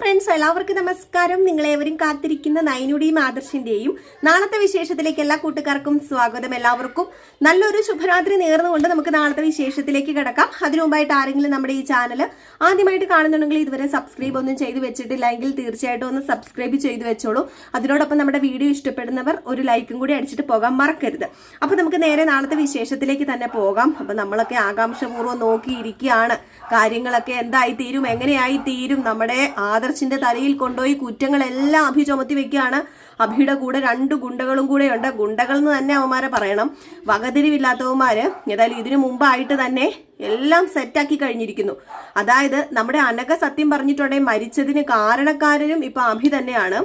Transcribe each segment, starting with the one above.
Friends എല്ലാവർക്കും നമസ്കാരം. നിങ്ങളേവരും കാത്തിരിക്കുന്ന നയനുടെയും ആദർശിന്റെയും നാളത്തെ വിശേഷത്തിലേക്ക് എല്ലാ കൂട്ടുകാർക്കും സ്വാഗതം എല്ലാവർക്കും. നല്ലൊരു ശുഭരാത്രി നേർന്നുകൊണ്ട് നമുക്ക് നാളത്തെ വിശേഷത്തിലേക്ക് കിടക്കാം. അതിനു മുമ്പായിട്ട് ആരെങ്കിലും നമ്മുടെ ഈ ചാനൽ ആദ്യമായിട്ട് കാണുന്നുണ്ടെങ്കിൽ ഇതുവരെ സബ്സ്ക്രൈബ് ഒന്നും ചെയ്തു വെച്ചിട്ടില്ലെങ്കിൽ തീർച്ചയായിട്ടും ഒന്ന് സബ്സ്ക്രൈബ് ചെയ്തു വെച്ചോളൂ. അതിനോടൊപ്പം നമ്മുടെ വീഡിയോ ഇഷ്ടപ്പെടുന്നവർ ഒരു ലൈക്കും കൂടി അടിച്ചിട്ട് പോകാൻ മറക്കരുത്. അപ്പോൾ നമുക്ക് നേരെ നാളത്തെ വിശേഷത്തിലേക്ക് തന്നെ പോകാം. അപ്പൊ നമ്മളൊക്കെ ആകാംക്ഷപൂർവം നോക്കിയിരിക്കുകയാണ്. കാര്യങ്ങളൊക്കെ എന്തായി തീരും എങ്ങനെയായി തീരും നമ്മുടെ ആദർശിന്റെ തലയിൽ കൊണ്ടുപോയി കുറ്റങ്ങളെല്ലാം അഭി ചുമത്തി വെക്കുകയാണ്. അഭിയുടെ കൂടെ രണ്ട് ഗുണ്ടകളും കൂടെ ഉണ്ട് ഗുണ്ടകൾ എന്ന് തന്നെ അവന്മാരെ പറയണം. വകതിരിവില്ലാത്തവന്മാര് ഏതായാലും ഇതിനു മുമ്പായിട്ട് തന്നെ എല്ലാം സെറ്റാക്കി കഴിഞ്ഞിരിക്കുന്നു. അതായത് നമ്മുടെ അനക സത്യം പറഞ്ഞിട്ടുണ്ടെങ്കിൽ മരിച്ചതിന് കാരണക്കാരനും ഇപ്പൊ അഭി തന്നെയാണ്.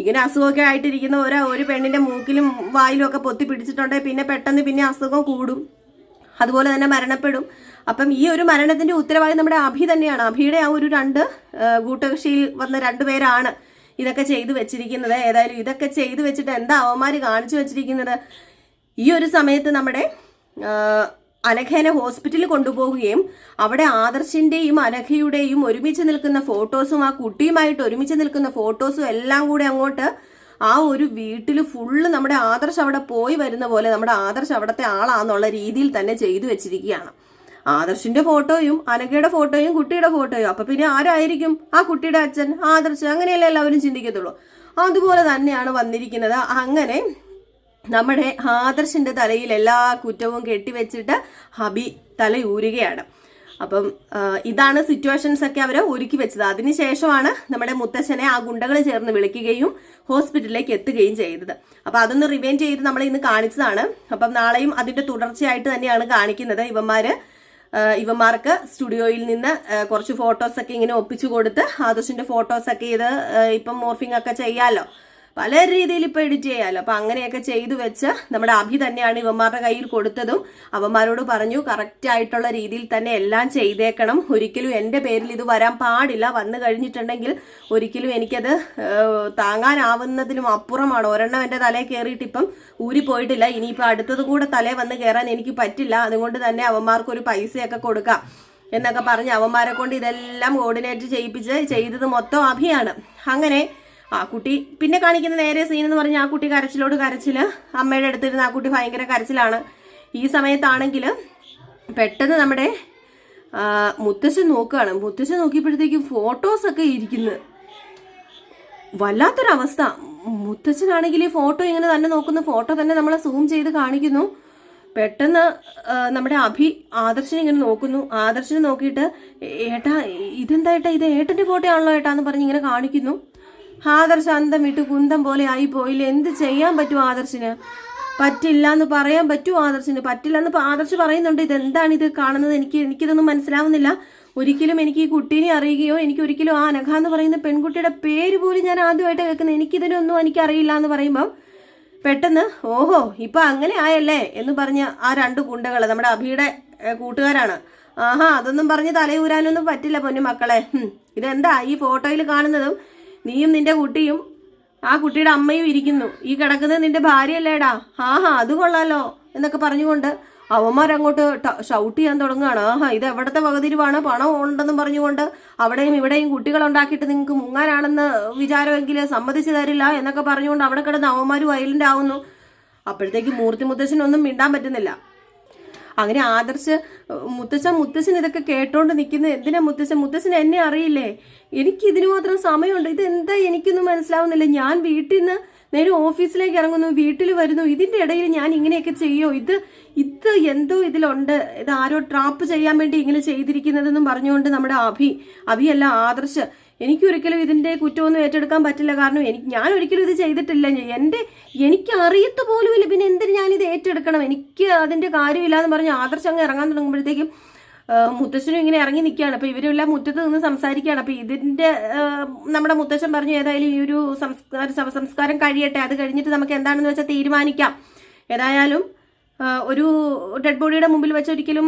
ഇങ്ങനെ അസുഖമൊക്കെ ആയിട്ടിരിക്കുന്ന ഒരു ഒരു പെണ്ണിന്റെ മൂക്കിലും വായിലും ഒക്കെ പൊത്തി പിടിച്ചിട്ടുണ്ടെങ്കിൽ പിന്നെ പെട്ടെന്ന് പിന്നെ അസുഖം കൂടും. അതുപോലെ തന്നെ മരണപ്പെടും. അപ്പം ഈ ഒരു മരണത്തിന്റെ ഉത്തരവാദി നമ്മുടെ അഭി തന്നെയാണ്. അഭിയുടെ ആ ഒരു രണ്ട് കൂട്ടകക്ഷിയിൽ വന്ന രണ്ടുപേരാണ് ഇതൊക്കെ ചെയ്തു വെച്ചിരിക്കുന്നത്. ഏതായാലും ഇതൊക്കെ ചെയ്തു വെച്ചിട്ട് എന്താ അവന്മാര് കാണിച്ചു വെച്ചിരിക്കുന്നത്? ഈ ഒരു സമയത്ത് നമ്മുടെ അനഘേനെ ഹോസ്പിറ്റലിൽ കൊണ്ടുപോവുകയും അവിടെ ആദർശിന്റെയും അനഘയുടെയും ഒരുമിച്ച് നിൽക്കുന്ന ഫോട്ടോസും ആ കുട്ടിയുമായിട്ട് ഒരുമിച്ച് നിൽക്കുന്ന ഫോട്ടോസും എല്ലാം കൂടി അങ്ങോട്ട് ആ ഒരു വീട്ടിൽ ഫുള്ള് നമ്മുടെ ആദർശ് അവിടെ പോയി വരുന്ന പോലെ നമ്മുടെ ആദർശ് അവിടുത്തെ ആളാന്നുള്ള രീതിയിൽ തന്നെ ചെയ്തു വെച്ചിരിക്കുകയാണ്. ആദർശിന്റെ ഫോട്ടോയും അനഘയുടെ ഫോട്ടോയും കുട്ടിയുടെ ഫോട്ടോയും. അപ്പൊ പിന്നെ ആരായിരിക്കും ആ കുട്ടിയുടെ അച്ഛൻ ആദർശ്? അങ്ങനെയല്ലേ എല്ലാവരും ചിന്തിക്കത്തുള്ളൂ. അതുപോലെ തന്നെയാണ് വന്നിരിക്കുന്നത്. അങ്ങനെ നമ്മുടെ ആദർശിന്റെ തലയിൽ എല്ലാ കുറ്റവും കെട്ടിവെച്ചിട്ട് ഹബി തലയൂരുകയാണ് അപ്പം ഇതാണ് സിറ്റുവേഷൻസ് ഒക്കെ അവർ ഒരുക്കി വെച്ചത്. അതിനുശേഷമാണ് നമ്മുടെ മുത്തച്ഛനെ ആ ഗുണ്ടകൾ ചേർന്ന് വിളിക്കുകയും ഹോസ്പിറ്റലിലേക്ക് എത്തുകയും ചെയ്തത്. അപ്പൊ അതൊന്ന് റിവൈൻ ചെയ്ത് നമ്മൾ ഇന്ന് കാണിച്ചതാണ്. അപ്പം നാളെയും അതിന്റെ തുടർച്ചയായിട്ട് തന്നെയാണ് കാണിക്കുന്നത് ഇവന്മാര്. ഇവന്മാർക്ക് സ്റ്റുഡിയോയിൽ നിന്ന് കുറച്ച് ഫോട്ടോസൊക്കെ ഇങ്ങനെ ഒപ്പിച്ചു കൊടുത്ത് ആദർശിന്റെ ഫോട്ടോസൊക്കെ ഇത് ഇപ്പം മോർഫിംഗ് ഒക്കെ ചെയ്യാലോ. പല രീതിയിൽ ഇപ്പൊ എഡിറ്റ് ചെയ്യാലോ. അപ്പൊ അങ്ങനെയൊക്കെ ചെയ്തു വെച്ച് നമ്മുടെ അഭി തന്നെയാണ് ഇവന്മാരുടെ കയ്യിൽ കൊടുത്തതും. അവന്മാരോട് പറഞ്ഞു കറക്റ്റ് ആയിട്ടുള്ള രീതിയിൽ തന്നെ എല്ലാം ചെയ്തേക്കണം. ഒരിക്കലും എന്റെ പേരിൽ ഇത് വരാൻ പാടില്ല. വന്നു കഴിഞ്ഞിട്ടുണ്ടെങ്കിൽ ഒരിക്കലും എനിക്കത് താങ്ങാനാവുന്നതിനും അപ്പുറമാണ്. ഒരെണ്ണം എന്റെ തലയിൽ കയറിയിട്ട് ഇപ്പം ഊരി പോയിട്ടില്ല. ഇനിയിപ്പോ അടുത്തതും കൂടെ തലേ വന്ന് കയറാൻ എനിക്ക് പറ്റില്ല. അതുകൊണ്ട് തന്നെ അവന്മാർക്ക് ഒരു പൈസയൊക്കെ കൊടുക്കാം. എന്നൊക്കെ പറഞ്ഞ് അവന്മാരെ കൊണ്ട് ഇതെല്ലാം കോർഡിനേറ്റ് ചെയ്യിപ്പിച്ച് ചെയ്തത് മൊത്തം അഭിയാണ്. അങ്ങനെ ആ കുട്ടി പിന്നെ കാണിക്കുന്ന നേരെ സീൻ എന്ന് പറഞ്ഞാൽ ആ കുട്ടി കരച്ചിലോട് കരച്ചിൽ. അമ്മയുടെ അടുത്തിരുന്ന് ആ കുട്ടി ഭയങ്കര കരച്ചിലാണ്. ഈ സമയത്താണെങ്കിൽ പെട്ടെന്ന് നമ്മുടെ മുത്തശ്ശൻ നോക്കുകയാണ്. മുത്തശ്ശൻ നോക്കിയപ്പോഴത്തേക്കും ഫോട്ടോസൊക്കെ ഇരിക്കുന്നു. വല്ലാത്തൊരവസ്ഥ. മുത്തച്ഛനാണെങ്കിൽ ഈ ഫോട്ടോ ഇങ്ങനെ തന്നെ നോക്കുന്ന. ഫോട്ടോ തന്നെ നമ്മൾ സൂം ചെയ്ത് കാണിക്കുന്നു. പെട്ടെന്ന് നമ്മുടെ അഭി ആദർശനെ ഇങ്ങനെ നോക്കുന്നു. ആദർശനെ നോക്കിയിട്ട് ഏട്ടാ ഇതെന്താ ഏട്ടാ? ഇത് ഏട്ടന്റെ ഫോട്ടോ ആണല്ലോ ഏട്ടാ? എന്ന് പറഞ്ഞ് ഇങ്ങനെ കാണിക്കുന്നു. ആദർശ അന്തം വിട്ട് കുന്തം പോലെ ആയി പോയില്ല? എന്ത് ചെയ്യാൻ പറ്റും ആദർശിന്? പറ്റില്ല എന്ന് പറയാൻ പറ്റുമോ ആദർശിന്. പറ്റില്ല എന്ന് ആദർശ് പറയുന്നുണ്ട് ഇതെന്താണ് ഇത് കാണുന്നത്? എനിക്ക് എനിക്കിതൊന്നും മനസ്സിലാവുന്നില്ല. ഒരിക്കലും എനിക്ക് ഈ കുട്ടീനെ അറിയുകയോ എനിക്ക് ഒരിക്കലും ആ അനഘ എന്ന് പറയുന്ന പെൺകുട്ടിയുടെ പേര് പോലും ഞാൻ ആദ്യമായിട്ട് കേൾക്കുന്നത്. എനിക്കിതിനൊന്നും എനിക്കറിയില്ല എന്ന് പറയുമ്പം പെട്ടെന്ന് ഓഹോ ഇപ്പം അങ്ങനെ ആയല്ലേ? എന്ന് പറഞ്ഞ ആ രണ്ട് ഗുണ്ടകൾ നമ്മുടെ അഭിയുടെ കൂട്ടുകാരാണ്. ആഹാ അതൊന്നും പറഞ്ഞ് തലയൂരാനൊന്നും പറ്റില്ല പൊന്നു മക്കളെ ഇതെന്താ ഈ ഫോട്ടോയിൽ കാണുന്നതും നീയും നിന്റെ കുട്ടിയും ആ കുട്ടിയുടെ അമ്മയും ഇരിക്കുന്നു. ഈ കിടക്കുന്നത് നിന്റെ ഭാര്യയല്ലേടാ? ആഹാ അത് കൊള്ളാലോ എന്നൊക്കെ പറഞ്ഞുകൊണ്ട് അവന്മാരങ്ങോട്ട് ഷൗട്ട് ചെയ്യാൻ തുടങ്ങുകയാണ്. ആഹാ ഇത് എവിടത്തെ വകതിരിവാണ്? പണം ഉണ്ടെന്നും പറഞ്ഞുകൊണ്ട് അവിടെയും ഇവിടെയും കുട്ടികൾ ഉണ്ടാക്കിയിട്ട് നിങ്ങൾക്ക് മുങ്ങാനാണെന്ന് വിചാരമെങ്കിൽ സമ്മതിച്ചു തരില്ല എന്നൊക്കെ പറഞ്ഞുകൊണ്ട് അവിടെ കിടന്ന് അവന്മാർ വയലന്റ് ആവുന്നു. അപ്പോഴത്തേക്ക് മൂർത്തി മുത്തശ്ശനൊന്നും മിണ്ടാൻ പറ്റുന്നില്ല. അങ്ങനെ ആദർശ് മുത്തച്ഛൻ മുത്തച്ഛൻ ഇതൊക്കെ കേട്ടോണ്ട് നിൽക്കുന്നത് എന്തിനാ മുത്തച്ഛൻ? മുത്തച്ഛൻ എന്നെ അറിയില്ലേ? എനിക്ക് ഇതിനു മാത്രം സമയമുണ്ട്. ഇത് എന്താ എനിക്കൊന്നും മനസ്സിലാവുന്നില്ല. ഞാൻ വീട്ടിൽ നിന്ന് നേരെ ഓഫീസിലേക്ക് ഇറങ്ങുന്നു വീട്ടിൽ വരുന്നു. ഇതിന്റെ ഇടയിൽ ഞാൻ ഇങ്ങനെയൊക്കെ ചെയ്യോ? ഇത് ഇത് എന്തോ ഇതിലുണ്ട്. ഇത് ആരോ ട്രാപ്പ് ചെയ്യാൻ വേണ്ടി ഇങ്ങനെ ചെയ്തിരിക്കുന്നതെന്നും പറഞ്ഞുകൊണ്ട് നമ്മുടെ അഭി അഭിയല്ല ആദർശ് എനിക്കൊരിക്കലും ഇതിന്റെ കുറ്റമൊന്നും ഏറ്റെടുക്കാൻ പറ്റില്ല. കാരണം എനിക്ക് ഞാൻ ഒരിക്കലും ഇത് ചെയ്തിട്ടില്ല. എന്റെ എനിക്ക് അറിയത്ത് പോലുമില്ല പിന്നെ എന്തിന് ഞാനിത് ഏറ്റെടുക്കണം? എനിക്ക് അതിന്റെ കാര്യമില്ലാന്ന് പറഞ്ഞ് ആദർശ് അങ്ങ് ഇറങ്ങാൻ തുടങ്ങുമ്പോഴത്തേക്കും മുത്തശ്ശനും ഇങ്ങനെ ഇറങ്ങി നിൽക്കുകയാണ്. അപ്പോൾ ഇവരെല്ലാം മുറ്റത്ത് നിന്ന് സംസാരിക്കുകയാണ്. അപ്പോൾ ഇതിന്റെ നമ്മുടെ മുത്തശ്ശൻ പറഞ്ഞു ഏതായാലും ഈ ഒരു സംസ്കാര ശവസംസ്കാരം കഴിയട്ടെ. അത് കഴിഞ്ഞിട്ട് നമുക്ക് എന്താണെന്ന് വെച്ചാൽ തീരുമാനിക്കാം. ഏതായാലും ഒരു ഡെഡ് ബോഡിയുടെ മുമ്പിൽ വെച്ച് ഒരിക്കലും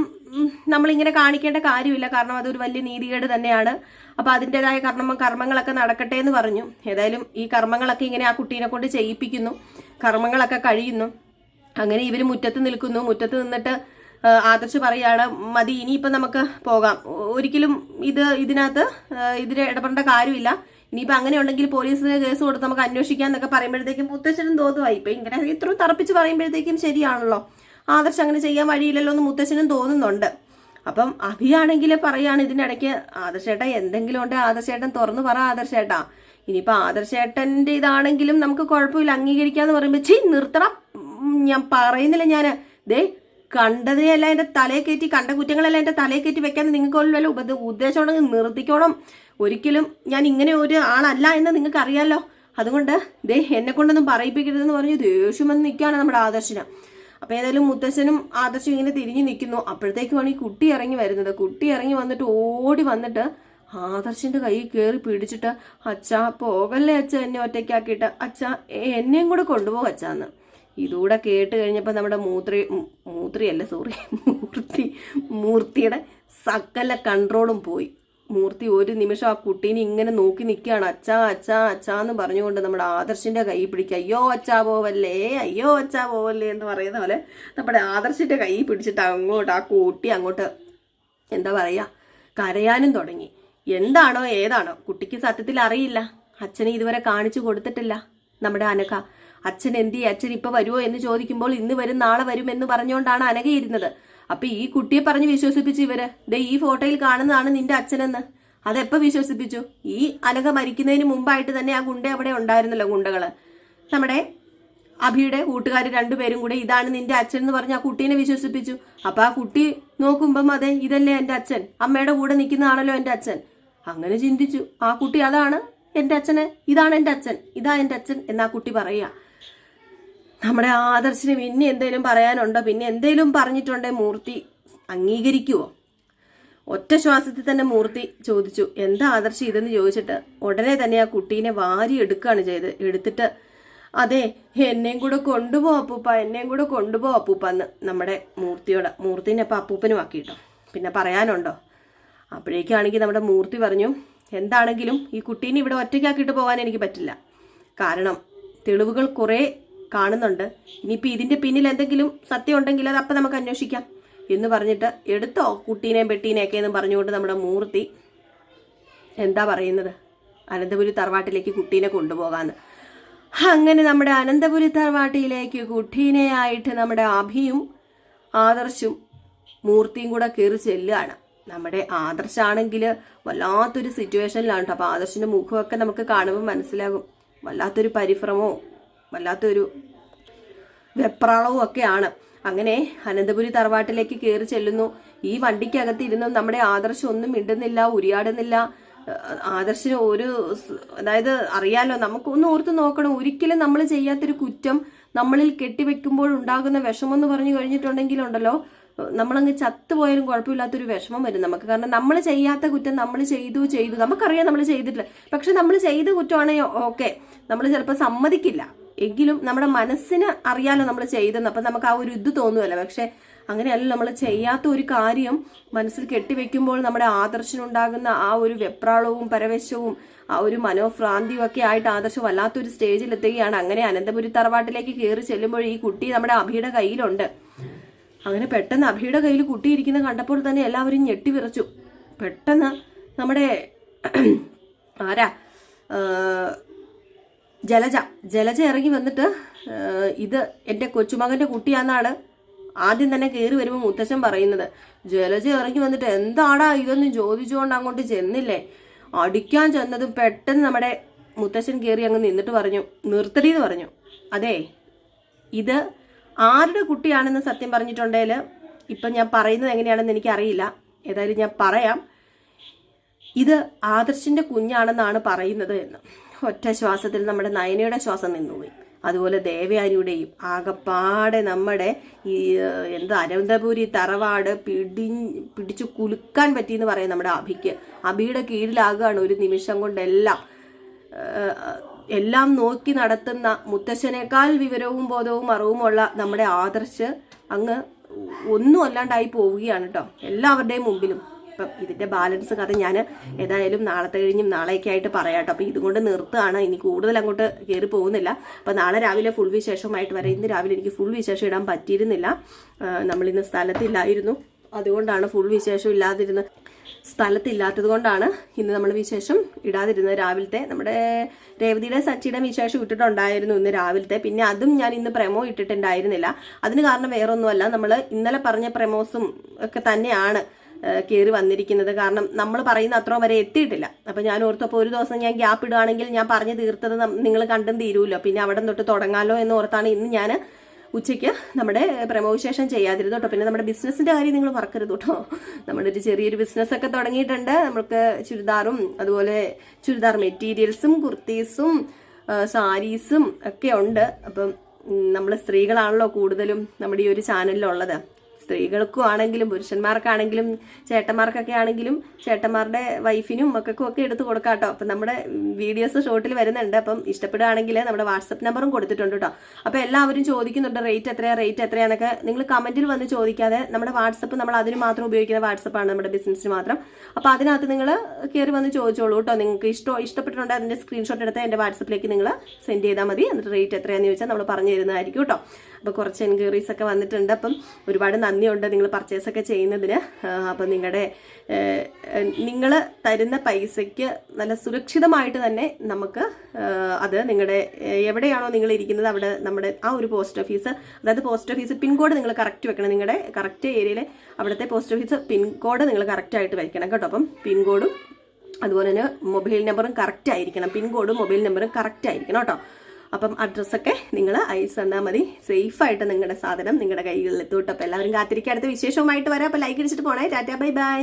നമ്മളിങ്ങനെ കാണിക്കേണ്ട കാര്യമില്ല. കാരണം അതൊരു വലിയ നീതികേട് തന്നെയാണ്. അപ്പൊ അതിന്റെതായ കർമ്മ കർമ്മങ്ങളൊക്കെ നടക്കട്ടെ എന്ന് പറഞ്ഞു. ഏതായാലും ഈ കർമ്മങ്ങളൊക്കെ ഇങ്ങനെ ആ കുട്ടീനെ കൊണ്ട് ചെയ്യിപ്പിക്കുന്നു. കർമ്മങ്ങളൊക്കെ കഴിയുന്നു. അങ്ങനെ ഇവർ മുറ്റത്ത് നിൽക്കുന്നു. മുറ്റത്ത് നിന്നിട്ട് ആദർശ് പറയാണ് മതി ഇനിയിപ്പം നമുക്ക് പോകാം. ഒരിക്കലും ഇത് ഇതിനകത്ത് ഇതിന് ഇടപെടേണ്ട കാര്യമില്ല. ഇനിയിപ്പോൾ അങ്ങനെ ഉണ്ടെങ്കിൽ പോലീസിന് കേസ് കൊടുത്ത് നമുക്ക് അന്വേഷിക്കാം എന്നൊക്കെ പറയുമ്പോഴത്തേക്കും മുത്തശ്ശനും തോന്നുമായി ഇപ്പം ഇങ്ങനെ ഇത്രയും തറപ്പിച്ച് പറയുമ്പോഴത്തേക്കും ശരിയാണല്ലോ. ആദർശ് അങ്ങനെ ചെയ്യാൻ വഴിയില്ലല്ലോ എന്ന് മുത്തശ്ശനും തോന്നുന്നുണ്ട്. അപ്പം അഭിയാണെങ്കിൽ പറയാണ് ഇതിനിടയ്ക്ക് ആദർശേട്ട എന്തെങ്കിലും ഉണ്ട്? ആദർശേട്ടൻ തുറന്നു പറ ആദർശേട്ടാ. ഇനിയിപ്പോൾ ആദർശേട്ടന്റെ ഇതാണെങ്കിലും നമുക്ക് കുഴപ്പമില്ല അംഗീകരിക്കാന്ന് പറയുമ്പോൾ ചീ നിർത്തണം ഞാൻ പറയുന്നില്ല ഞാൻ ദേ കണ്ടതിനെല്ലാം എന്റെ തലയെ കയറ്റി കണ്ട കുറ്റങ്ങളെല്ലാം എന്റെ തലയെ കയറ്റി വെക്കാൻ നിങ്ങൾക്ക് വല്ല ഉപ ഉദ്ദേശം ഉണ്ടെങ്കിൽ നിർത്തിക്കോണം. ഒരിക്കലും ഞാൻ ഇങ്ങനെ ഒരു ആളല്ല എന്ന് നിങ്ങൾക്ക് അറിയാമല്ലോ അതുകൊണ്ട് ദേ എന്നെ കൊണ്ടൊന്നും പറയിപ്പിക്കരുതെന്ന് പറഞ്ഞ് ദേഷ്യം വന്ന് നിൽക്കുകയാണ് നമ്മുടെ ആദർശിന്. അപ്പോൾ ഏതായാലും മുത്തശ്ശനും ആദർശം ഇങ്ങനെ തിരിഞ്ഞു നിൽക്കുന്നു. അപ്പോഴത്തേക്കുമാണ് ഈ കുട്ടി ഇറങ്ങി വരുന്നത്. കുട്ടി ഇറങ്ങി വന്നിട്ട് ഓടി വന്നിട്ട് ആദർശിന്റെ കൈ കയറി പിടിച്ചിട്ട് അച്ഛാ പോകല്ലേ അച്ഛ എന്നെ ഒറ്റയ്ക്കാക്കിയിട്ട്? അച്ഛ എന്നെയും കൂടെ കൊണ്ടുപോകും അച്ഛാന്ന്. ഇതൂടെ കേട്ട് കഴിഞ്ഞപ്പോൾ നമ്മുടെ മൂത്രി മൂത്രിയല്ല സോറി മൂർത്തി മൂർത്തിയുടെ സകല കൺട്രോളും പോയി. മൂർത്തി ഒരു നിമിഷം ആ കുട്ടീനെ ഇങ്ങനെ നോക്കി നിൽക്കുകയാണ്. അച്ഛാ അച്ഛാ അച്ഛാ എന്ന് പറഞ്ഞുകൊണ്ട് നമ്മുടെ ആദർശിന്റെ കൈ പിടിക്കുക. അയ്യോ അച്ഛാ പോവല്ലേ? അയ്യോ അച്ഛാ പോവല്ലേ എന്ന് പറയുന്ന പോലെ നമ്മുടെ ആദർശിന്റെ കൈ പിടിച്ചിട്ട് അങ്ങോട്ട് ആ കുട്ടി അങ്ങോട്ട് എന്താ പറയുക കരയാനും തുടങ്ങി. എന്താണോ ഏതാണോ? കുട്ടിക്ക് സത്യത്തിൽ അറിയില്ല. അച്ഛനെ ഇതുവരെ കാണിച്ചു കൊടുത്തിട്ടില്ല നമ്മുടെ അനഘ. അച്ഛൻ എന്തി അച്ഛൻ ഇപ്പൊ വരുമോ എന്ന് ചോദിക്കുമ്പോൾ ഇന്ന് വരും നാളെ വരും എന്ന് പറഞ്ഞുകൊണ്ടാണ് അനഘ ഇരുന്നത്. അപ്പൊ ഈ കുട്ടിയെ പറഞ്ഞ് വിശ്വസിപ്പിച്ചു ഇവർ? ദേ ഈ ഫോട്ടോയിൽ കാണുന്നതാണ് നിന്റെ അച്ഛനെന്ന്. അതെപ്പോ വിശ്വസിപ്പിച്ചു? ഈ അനഘ മരിക്കുന്നതിന് മുമ്പായിട്ട് തന്നെ ആ ഗുണ്ട അവിടെ ഉണ്ടായിരുന്നല്ലോ ഗുണ്ടകൾ. നമ്മുടെ അഭിയുടെ കൂട്ടുകാർ രണ്ടുപേരും കൂടെ ഇതാണ് നിന്റെ അച്ഛൻ എന്ന് പറഞ്ഞ് ആ കുട്ടീനെ വിശ്വസിപ്പിച്ചു. അപ്പൊ ആ കുട്ടി നോക്കുമ്പം അതെ ഇതല്ലേ എന്റെ അച്ഛൻ. അമ്മയുടെ കൂടെ നിൽക്കുന്നതാണല്ലോ എന്റെ അച്ഛൻ. അങ്ങനെ ചിന്തിച്ചു. ആ കുട്ടി അതാണ് എന്റെ അച്ഛനെ. ഇതാണ് എന്റെ അച്ഛൻ. ഇതാ എന്റെ അച്ഛൻ എന്നാ കുട്ടി പറയുക. നമ്മുടെ ആദർശിന് പിന്നെ എന്തെങ്കിലും പറയാനുണ്ടോ? പിന്നെ എന്തെങ്കിലും പറഞ്ഞിട്ടുണ്ടേ മൂർത്തി? അംഗീകരിക്കുവോ? ഒറ്റ ശ്വാസത്തിൽ തന്നെ മൂർത്തി ചോദിച്ചു എന്താ ആദർശം ഇതെന്ന് ചോദിച്ചിട്ട്? ഉടനെ തന്നെ ആ കുട്ടീനെ വാരി എടുക്കുകയാണ് ചെയ്ത്. എടുത്തിട്ട് അതെ എന്നെയും കൂടെ കൊണ്ടുപോ അപ്പൂപ്പ എന്നെയും കൂടെ കൊണ്ടുപോ അപ്പൂപ്പ എന്ന് നമ്മുടെ മൂർത്തിയോട് മൂർത്തിനെ അപ്പം അപ്പൂപ്പനും ആക്കിയിട്ടോ പിന്നെ പറയാനുണ്ടോ? അപ്പോഴേക്കാണെങ്കിൽ നമ്മുടെ മൂർത്തി പറഞ്ഞു എന്താണെങ്കിലും ഈ കുട്ടീനെ ഇവിടെ ഒറ്റയ്ക്കാക്കിയിട്ട് പോകാൻ എനിക്ക് പറ്റില്ല. കാരണം തെളിവുകൾ കുറേ കാണുന്നുണ്ട്. ഇനിയിപ്പോൾ ഇതിന്റെ പിന്നിൽ എന്തെങ്കിലും സത്യം ഉണ്ടെങ്കിൽ അത് അപ്പം നമുക്ക് അന്വേഷിക്കാം. എന്ന് പറഞ്ഞിട്ട് എടുത്തോ കുട്ടീനെയും പെട്ടീനെയൊക്കെ എന്ന് പറഞ്ഞുകൊണ്ട് നമ്മുടെ മൂർത്തി എന്താ പറയുന്നത്? അനന്തപുരി തറവാട്ടിലേക്ക് കുട്ടീനെ കൊണ്ടുപോകാന്ന്. അങ്ങനെ നമ്മുടെ അനന്തപുരി തറവാട്ടിയിലേക്ക് കുട്ടീനെയായിട്ട് നമ്മുടെ അഭിയും ആദർശും മൂർത്തിയും കൂടെ കയറി ചെല്ലുകയാണ്. നമ്മുടെ ആദർശാണെങ്കിൽ വല്ലാത്തൊരു സിറ്റുവേഷനിലാണ് കേട്ടോ. അപ്പോൾ ആദർശിന്റെ മുഖമൊക്കെ നമുക്ക് കാണുമ്പോൾ മനസ്സിലാകും. വല്ലാത്തൊരു പരിഭ്രമവും വല്ലാത്തൊരു വെപ്രാളവും ഒക്കെയാണ്. അങ്ങനെ അനന്തപുരി തറവാട്ടിലേക്ക് കയറി ചെല്ലുന്നു. ഈ വണ്ടിക്കകത്ത് ഇരുന്ന് നമ്മുടെ ആദർശം ഒന്നും മിണ്ടുന്നില്ല ഉരിയാടുന്നില്ല. ആദർശിന് ഒരു അതായത് അറിയാലോ നമുക്കൊന്ന് ഓർത്ത് നോക്കണം. ഒരിക്കലും നമ്മൾ ചെയ്യാത്തൊരു കുറ്റം നമ്മളിൽ കെട്ടിവെക്കുമ്പോൾ ഉണ്ടാകുന്ന വിഷമം എന്ന് പറഞ്ഞു കഴിഞ്ഞിട്ടുണ്ടെങ്കിലുണ്ടല്ലോ നമ്മളങ്ങ് ചത്തുപോയാലും കുഴപ്പമില്ലാത്തൊരു വിഷമം വരും നമുക്ക്. കാരണം നമ്മൾ ചെയ്യാത്ത കുറ്റം നമ്മൾ ചെയ്തു ചെയ്തു. നമുക്കറിയാം നമ്മൾ ചെയ്തിട്ടില്ല. പക്ഷെ നമ്മൾ ചെയ്ത കുറ്റമാണെങ്കിൽ ഓക്കെ. നമ്മൾ ചിലപ്പോൾ സമ്മതിക്കില്ല. എങ്കിലും നമ്മുടെ മനസ്സിന് അറിയാലോ നമ്മൾ ചെയ്തെന്ന്. അപ്പം നമുക്ക് ആ ഒരു ഇത് തോന്നുമല്ലോ പക്ഷെ അങ്ങനെയല്ല. നമ്മൾ ചെയ്യാത്ത ഒരു കാര്യം മനസ്സിൽ കെട്ടിവെക്കുമ്പോൾ നമ്മുടെ ആദർശനുണ്ടാകുന്ന ആ ഒരു വെപ്രാളവും പരവേശവും ആ ഒരു മനോഭ്രാന്തിയും ഒക്കെ ആയിട്ട് ആദർശം വല്ലാത്തൊരു സ്റ്റേജിൽ എത്തുകയാണ് അങ്ങനെ അനന്തപുരി തറവാട്ടിലേക്ക് കയറി ചെല്ലുമ്പോൾ ഈ കുട്ടി നമ്മുടെ അഭിയുടെ കയ്യിലുണ്ട്. അങ്ങനെ പെട്ടെന്ന് അഭിയുടെ കയ്യിൽ കുട്ടിയിരിക്കുന്ന കണ്ടപ്പോൾ തന്നെ എല്ലാവരും ഞെട്ടിവിറച്ചു പെട്ടെന്ന് നമ്മുടെ ആരാ ജലജ ജലജ ഇറങ്ങി വന്നിട്ട് ഇത് എന്റെ കൊച്ചുമകന്റെ കുട്ടിയാന്നാണ് ആദ്യം തന്നെ കയറി വരുമ്പോൾ മുത്തശ്ശൻ പറയുന്നത്. ജലജ ഇറങ്ങി വന്നിട്ട് എന്താടാ ഇതൊന്നും ചോദിച്ചുകൊണ്ട് അങ്ങോട്ട് ചെന്നില്ലേ? അടിക്കാൻ ചെന്നതും പെട്ടെന്ന് നമ്മുടെ മുത്തശ്ശൻ കയറി അങ്ങ് നിന്നിട്ട് പറഞ്ഞു നിർത്തടി എന്ന് പറഞ്ഞു. അതെ ഇത് ആരുടെ കുട്ടിയാണെന്ന് സത്യം പറഞ്ഞിട്ടുണ്ടെങ്കിൽ ഇപ്പം ഞാൻ പറയുന്നത് എങ്ങനെയാണെന്ന് എനിക്കറിയില്ല. ഏതായാലും ഞാൻ പറയാം. ഇത് ആദർശിന്റെ കുഞ്ഞാണെന്നാണ് പറയുന്നത് എന്ന്. ഒറ്റ ശ്വാസത്തിൽ നമ്മുടെ നയനയുടെ ശ്വാസം നിന്നുപോയി. അതുപോലെ ദേവയാനിയുടെയും ആകപ്പാടെ നമ്മുടെ ഈ എന്താ അനന്തപുരി തറവാട് പിടി പിടിച്ചു കുലുക്കാൻ പറ്റിയെന്ന് പറയും നമ്മുടെ അഭിക്ക്. അഭിയുടെ കീഴിലാകുകയാണ് ഒരു നിമിഷം കൊണ്ടെല്ലാം. എല്ലാം നോക്കി നടത്തുന്ന മുത്തശ്ശനേക്കാൾ വിവരവും ബോധവും അറിവുമുള്ള നമ്മുടെ ആദർശ് അങ്ങ് ഒന്നും അല്ലാണ്ടായി പോവുകയാണ് കേട്ടോ. എല്ലാവരുടെയും മുമ്പിലും. അപ്പം ഇതിന്റെ ബാലൻസ് കഥ ഞാൻ ഏതായാലും നാളത്തെ കഴിഞ്ഞും നാളെയൊക്കെ ആയിട്ട് പറയാം കേട്ടോ. അപ്പം ഇതുകൊണ്ട് നിർത്തുകയാണ്. ഇനി കൂടുതൽ അങ്ങോട്ട് കയറി പോകുന്നില്ല. അപ്പം നാളെ രാവിലെ ഫുൾ വിശേഷമായിട്ട് വരാം. ഇന്ന് രാവിലെ എനിക്ക് ഫുൾ വിശേഷം ഇടാൻ പറ്റിയിരുന്നില്ല. നമ്മളിന്ന് സ്ഥലത്തില്ലായിരുന്നു. അതുകൊണ്ടാണ് ഫുൾ വിശേഷം ഇല്ലാതിരുന്നത്. സ്ഥലത്തില്ലാത്തത് കൊണ്ടാണ് ഇന്ന് നമ്മൾ വിശേഷം ഇടാതിരുന്നത്. രാവിലത്തെ നമ്മുടെ രേവതിയുടെ സച്ചിയുടെ വിശേഷം ഇട്ടിട്ടുണ്ടായിരുന്നു ഇന്ന് രാവിലത്തെ. പിന്നെ അതും ഞാൻ ഇന്ന് പ്രമോ ഇട്ടിട്ടുണ്ടായിരുന്നില്ല. അതിന് കാരണം വേറൊന്നുമല്ല. നമ്മൾ ഇന്നലെ പറഞ്ഞ പ്രമോസും ഒക്കെ തന്നെയാണ്. കയറി വന്നിരിക്കുന്നത്. കാരണം നമ്മൾ പറയുന്ന അത്ര വരെ എത്തിയിട്ടില്ല. അപ്പം ഞാൻ ഓർത്തപ്പോൾ ഒരു ദിവസം ഞാൻ ഗ്യാപ്പ് ഇടുകയാണെങ്കിൽ ഞാൻ പറഞ്ഞു തീർത്തത് നിങ്ങൾ കണ്ടും തീരുമല്ലോ പിന്നെ അവിടെ തൊട്ട് തുടങ്ങാലോ എന്ന് ഓർത്താണ് ഇന്ന് ഞാൻ ഉച്ചയ്ക്ക് നമ്മുടെ പ്രമോവിശേഷം ചെയ്യാതിരുന്നു കേട്ടോ. പിന്നെ നമ്മുടെ ബിസിനസ്സിന്റെ കാര്യം നിങ്ങൾ മറക്കരുത് കേട്ടോ. നമ്മുടെ ഒരു ചെറിയൊരു ബിസിനസ് ഒക്കെ തുടങ്ങിയിട്ടുണ്ട്. നമ്മൾക്ക് ചുരിദാറും അതുപോലെ ചുരിദാർ മെറ്റീരിയൽസും കുർത്തീസും സാരീസും ഒക്കെ ഉണ്ട്. അപ്പം നമ്മൾ സ്ത്രീകളാണല്ലോ കൂടുതലും നമ്മുടെ ഈ ഒരു ചാനലിലുള്ളത്. സ്ത്രീകൾക്കും ആണെങ്കിലും പുരുഷന്മാർക്കാണെങ്കിലും ചേട്ടന്മാർക്കൊക്കെ ആണെങ്കിലും ചേട്ടന്മാരുടെ വൈഫിനും മക്കൾക്കും ഒക്കെ എടുത്ത് കൊടുക്കാം കേട്ടോ അപ്പം നമ്മുടെ വീഡിയോസ് ഷോർട്ടിൽ വരുന്നുണ്ട്. അപ്പം ഇഷ്ടപ്പെടുകയാണെങ്കിൽ നമ്മുടെ വാട്സപ്പ് നമ്പറും കൊടുത്തിട്ടുണ്ട് കേട്ടോ അപ്പോൾ എല്ലാവരും ചോദിക്കുന്നുണ്ട് റേറ്റ് എത്രയാണ് റേറ്റ് എത്രയാണെന്നൊക്കെ നിങ്ങൾ കമന്റിൽ വന്ന് ചോദിക്കാതെ നമ്മുടെ വാട്സപ്പ് നമ്മൾ അതിന് മാത്രം ഉപയോഗിക്കുന്ന വാട്സപ്പാണ് നമ്മുടെ ബിസിനസ്സിന് മാത്രം. അപ്പോൾ അതിനകത്ത് നിങ്ങൾ കയറി വന്ന് ചോദിച്ചോളൂ കേട്ടോ നിങ്ങൾക്ക് ഇഷ്ടം ഇഷ്ടപ്പെട്ടിട്ടുണ്ടെങ്കിൽ അതിന്റെ സ്ക്രീൻഷോട്ട് എടുത്ത് എന്റെ വാട്സപ്പിലേക്ക് നിങ്ങൾ സെൻഡ് ചെയ്താൽ മതി. എന്നിട്ട് റേറ്റ് എത്രയാണെന്ന് ചോദിച്ചാൽ നമ്മൾ പറഞ്ഞു തരുന്നതായിരിക്കും കേട്ടോ അപ്പോൾ കുറച്ച് എൻക്വയറീസ് ഒക്കെ വന്നിട്ടുണ്ട്. അപ്പം ഒരുപാട് നന്ദിയുണ്ട് നിങ്ങൾ പർച്ചേസ് ഒക്കെ ചെയ്യുന്നതിന്. അപ്പം നിങ്ങളുടെ നിങ്ങൾ തരുന്ന പൈസയ്ക്ക് നല്ല സുരക്ഷിതമായിട്ട് തന്നെ നമുക്ക് അത് നിങ്ങളുടെ എവിടെയാണോ നിങ്ങൾ ഇരിക്കുന്നത് അവിടെ നമ്മുടെ ആ ഒരു പോസ്റ്റ് ഓഫീസ് അതായത് പോസ്റ്റ് ഓഫീസ് പിൻകോഡ് നിങ്ങൾ കറക്റ്റ് വെക്കണം. നിങ്ങളുടെ കറക്റ്റ് ഏരിയയിലെ അവിടുത്തെ പോസ്റ്റ് ഓഫീസ് പിൻകോഡ് നിങ്ങൾ കറക്റ്റായിട്ട് വയ്ക്കണം കേട്ടോ. അപ്പം പിൻകോഡും അതുപോലെ തന്നെ മൊബൈൽ നമ്പറും കറക്റ്റ് ആയിരിക്കണം. പിൻകോഡും മൊബൈൽ നമ്പറും കറക്റ്റ് ആയിരിക്കണം കേട്ടോ. അപ്പം അഡ്രസ്സൊക്കെ നിങ്ങൾ അയച്ചു തന്നാൽ മതി. സേഫായിട്ട് നിങ്ങളുടെ സാധനം നിങ്ങളുടെ കൈകളിൽ എത്തും കേട്ടോ അപ്പോൾ എല്ലാവരും കാത്തിരിക്കുക അടുത്ത വിശേഷവുമായിട്ട് വരാം. അപ്പോൾ ലൈക്ക് അടിച്ചിട്ട് പോണേ. Tata bye bye.